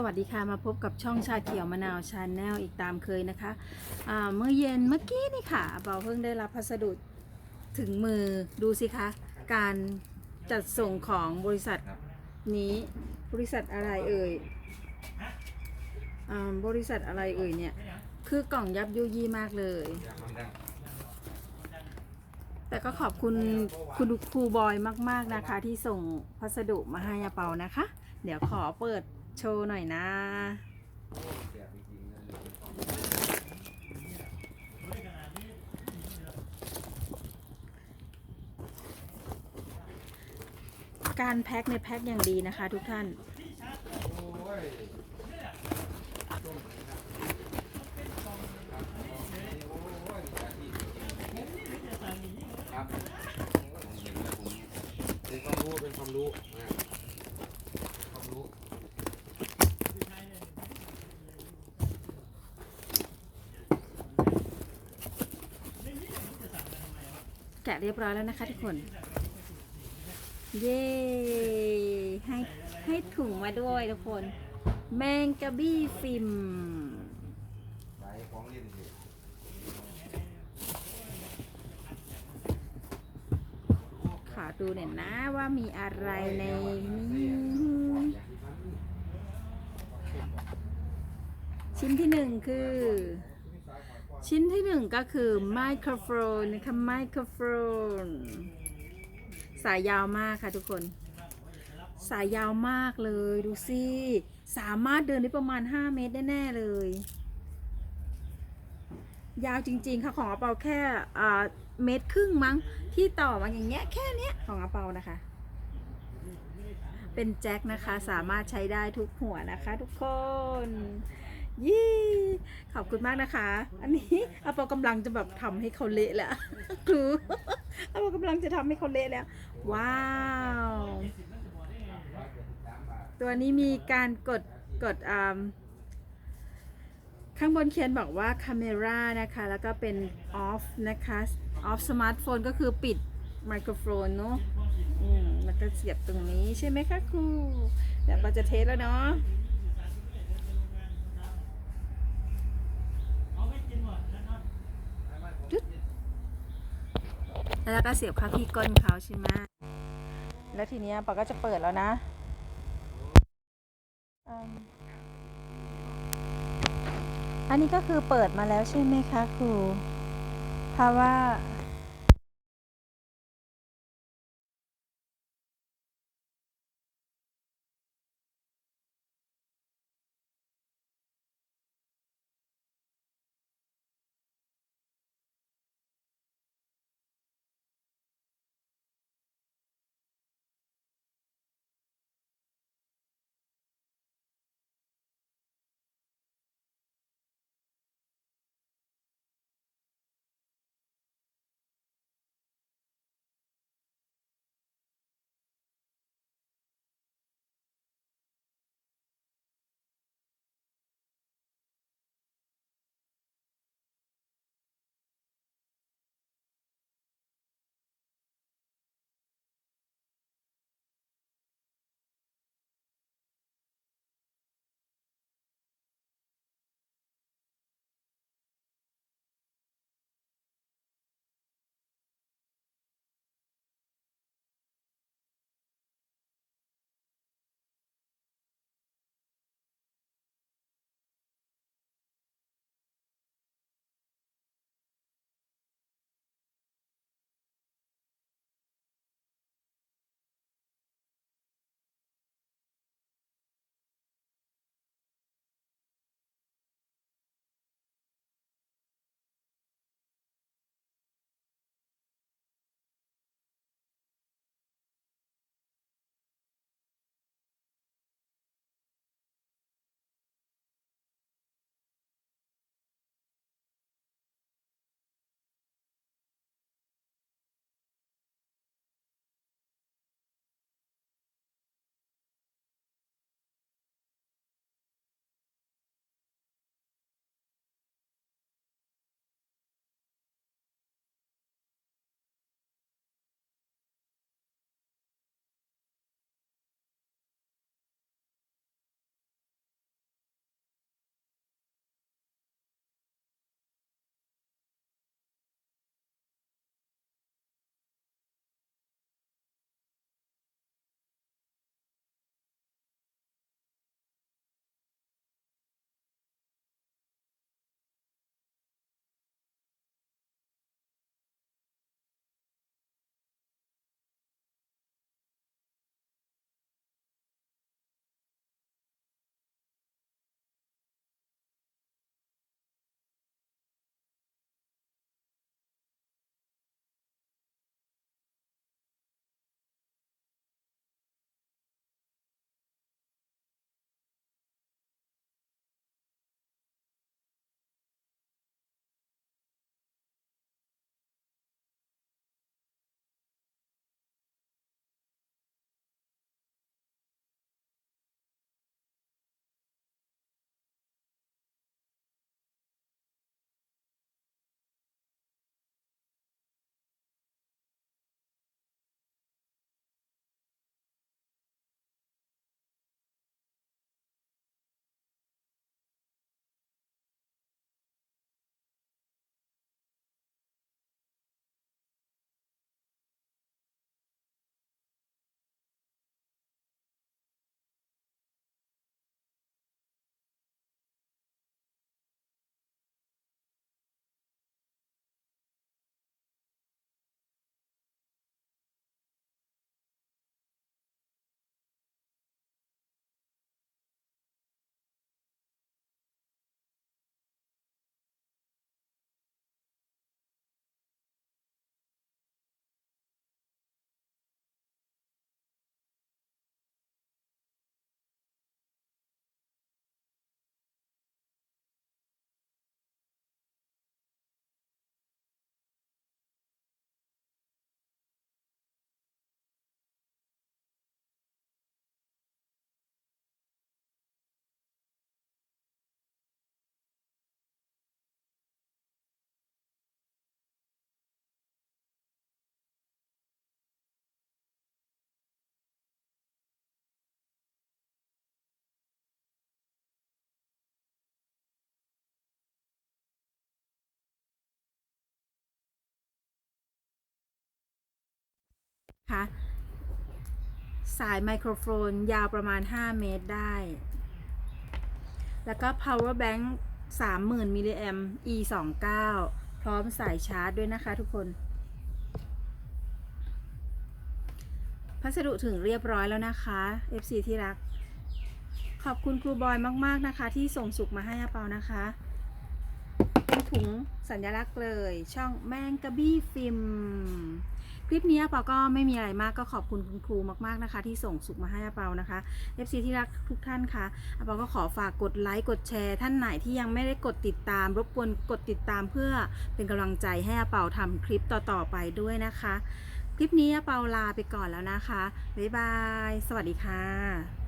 สวัสดีค่ะมาพบกับช่องชาเขียวมะนาวชาแนลอีกตามเคยนะคะอ่าเมื่อเย็นเมื่อกี้นี่ค่ะเบาเพิ่งได้รับพัสดุถึงมือดูสิคะ การจัดส่งของบริษัทนี้บริษัทอะไรเอ่ยอ่าบริษัทอะไรเอ่ยเนี่ย คือกล่องยับยุยี่มากเลย แต่ก็ขอบคุณคุณครูบอยมาก ๆนะคะ ที่ส่งพัสดุมาให้อาเปานะคะ เดี๋ยวขอเปิด โชว์หน่อยนะ การแพ็คในแพ็คอย่างดีนะคะทุกท่าน ครับเป็นความรู้ เป็นความรู้นะความรู้ แกะเรียบร้อยแล้วนะคะทุกคน เย้ให้ให้ถุงมาด้วยทุกคน แมงกะบี้ฟิล์มของเล่นสิขอดูหน่อยนะว่ามีอะไรในนี้ชิ้นที่หนึ่งคือ ชิ้นที่หนึ่งก็คือไมโครโฟนนะคะไมโครโฟนสายยาวมากค่ะทุกคน สายยาวมากเลยดูสิสามารถเดินได้ประมาณ 5 เมตรแน่ๆเลย ยาวจริงๆค่ะของอาเปาแค่เมตรครึ่งมั้งที่ต่อมาอย่างเงี้ยแค่เนี้ยของอาเปานะคะ เป็นแจ็คนะคะสามารถใช้ได้ทุกหัวนะคะทุกคน ยี่ขอบคุณมากนะคะ อันนี้อาปากำลังจะแบบทำให้เขาเละแล้วคืออาปากำลังจะทำให้เขาเละแล้ว ว้าว ตัวนี้มีการกดกดอ่าข้างบนเขียนบอกว่า Camera นะคะ แล้วก็เป็น off นะคะ off smartphone ก็คือปิดไมโครโฟนเนอะอืมแล้วก็เสียบตรงนี้ใช่ไหมคะครูเดี๋ยวเราจะเทสแล้วเนาะ แล้วก็เสียบเข้าที่ก้นเขาใช่ไหมแล้วทีเนี้ยปอก็จะเปิดแล้วนะอันนี้ก็คือเปิดมาแล้วใช่ไหมคะครูเพราะว่า คะสายไมโครโฟนยาวประมาณ 5 เมตรได้ แล้วก็ power bank 30,000 มิลลิแอม e 2 9พร้อมสายชาร์จด้วยนะคะทุกคน พัสดุถึงเรียบร้อยแล้วนะคะ FC ที่รัก ขอบคุณครูบอยมาก ๆ นะคะ ที่ส่งสุกมาให้อาเปานะคะเป็นถุงสัญลักษณ์เลย ช่องแมงกะบี้ฟิล์ม คลิปนี้อาเปาก็ไม่มีอะไรมากก็ขอบคุณคุณครูมากๆนะคะ ที่ส่งสุกมาให้อาเปานะคะ FC ที่รักทุกท่านคะอาเปาก็ขอฝากกดไลค์กดแชร์ท่านไหนที่ยังไม่ได้กดติดตาม รบกวนกดติดตามเพื่อเป็นกำลังใจให้อาเปาทำคลิปต่อๆไปด้วยนะคะ คลิปนี้อาเปาลาไปก่อนแล้วนะคะบ๊ายบาย สวัสดีค่ะ